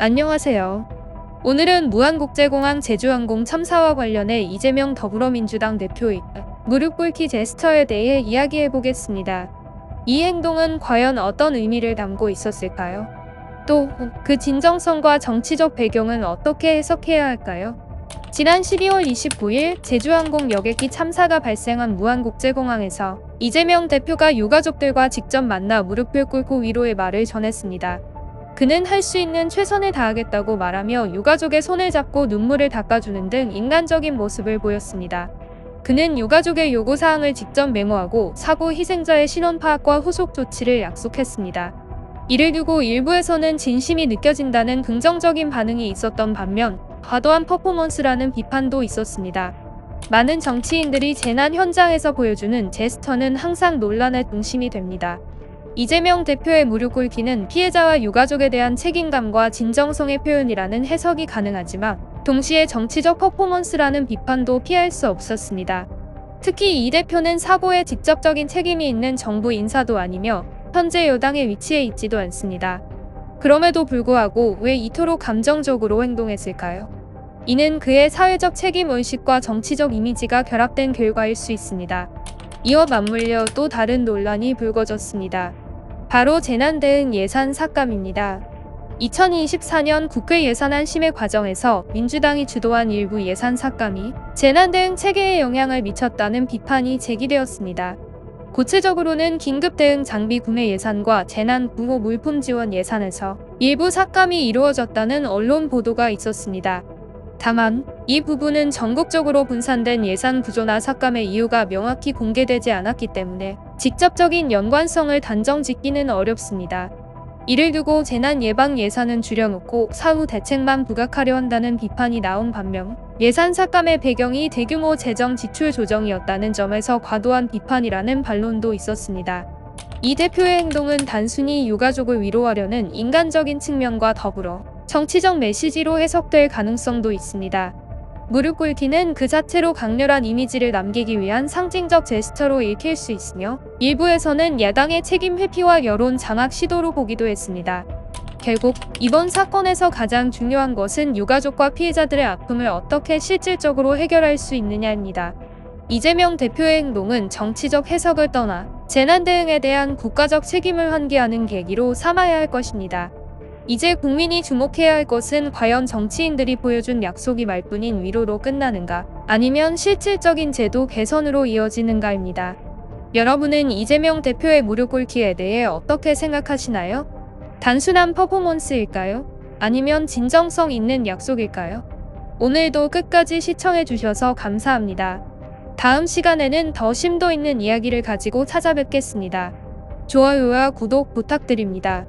안녕하세요. 오늘은 무한국제공항 제주항공 참사와 관련해 이재명 더불어민주당 대표의 무릎 꿇기 제스처에 대해 이야기해 보겠습니다. 이 행동은 과연 어떤 의미를 담고 있었을까요? 또 그 진정성과 정치적 배경은 어떻게 해석해야 할까요? 지난 12월 29일 제주항공 여객기 참사가 발생한 무한국제공항에서 이재명 대표가 유가족들과 직접 만나 무릎을 꿇고 위로의 말을 전했습니다. 그는 할 수 있는 최선을 다하겠다고 말하며 유가족의 손을 잡고 눈물을 닦아주는 등 인간적인 모습을 보였습니다. 그는 유가족의 요구사항을 직접 메모하고 사고 희생자의 신원 파악과 후속 조치를 약속했습니다. 이를 두고 일부에서는 진심이 느껴진다는 긍정적인 반응이 있었던 반면 과도한 퍼포먼스라는 비판도 있었습니다. 많은 정치인들이 재난 현장에서 보여주는 제스처는 항상 논란의 중심이 됩니다. 이재명 대표의 무릎 꿇기는 피해자와 유가족에 대한 책임감과 진정성의 표현이라는 해석이 가능하지만 동시에 정치적 퍼포먼스라는 비판도 피할 수 없었습니다. 특히 이 대표는 사고에 직접적인 책임이 있는 정부 인사도 아니며 현재 여당의 위치에 있지도 않습니다. 그럼에도 불구하고 왜 이토록 감정적으로 행동했을까요? 이는 그의 사회적 책임 의식과 정치적 이미지가 결합된 결과일 수 있습니다. 이와 맞물려 또 다른 논란이 불거졌습니다. 바로 재난 대응 예산 삭감입니다. 2024년 국회 예산안 심의 과정에서 민주당이 주도한 일부 예산 삭감이 재난 대응 체계에 영향을 미쳤다는 비판이 제기되었습니다. 구체적으로는 긴급 대응 장비 구매 예산과 재난 구호 물품 지원 예산에서 일부 삭감이 이루어졌다는 언론 보도가 있었습니다. 다만 이 부분은 전국적으로 분산된 예산 구조나 삭감의 이유가 명확히 공개되지 않았기 때문에 직접적인 연관성을 단정 짓기는 어렵습니다. 이를 두고 재난 예방 예산은 줄여놓고 사후 대책만 부각하려 한다는 비판이 나온 반면 예산 삭감의 배경이 대규모 재정 지출 조정이었다는 점에서 과도한 비판이라는 반론도 있었습니다. 이 대표의 행동은 단순히 유가족을 위로하려는 인간적인 측면과 더불어 정치적 메시지로 해석될 가능성도 있습니다. 무릎 꿇기는 그 자체로 강렬한 이미지를 남기기 위한 상징적 제스처로 읽힐 수 있으며 일부에서는 야당의 책임 회피와 여론 장악 시도로 보기도 했습니다. 결국 이번 사건에서 가장 중요한 것은 유가족과 피해자들의 아픔을 어떻게 실질적으로 해결할 수 있느냐입니다. 이재명 대표의 행동은 정치적 해석을 떠나 재난 대응에 대한 국가적 책임을 환기하는 계기로 삼아야 할 것입니다. 이제 국민이 주목해야 할 것은 과연 정치인들이 보여준 약속이 말뿐인 위로로 끝나는가 아니면 실질적인 제도 개선으로 이어지는가입니다. 여러분은 이재명 대표의 무릎 꿇기에 대해 어떻게 생각하시나요? 단순한 퍼포먼스일까요? 아니면 진정성 있는 약속일까요? 오늘도 끝까지 시청해주셔서 감사합니다. 다음 시간에는 더 심도 있는 이야기를 가지고 찾아뵙겠습니다. 좋아요와 구독 부탁드립니다.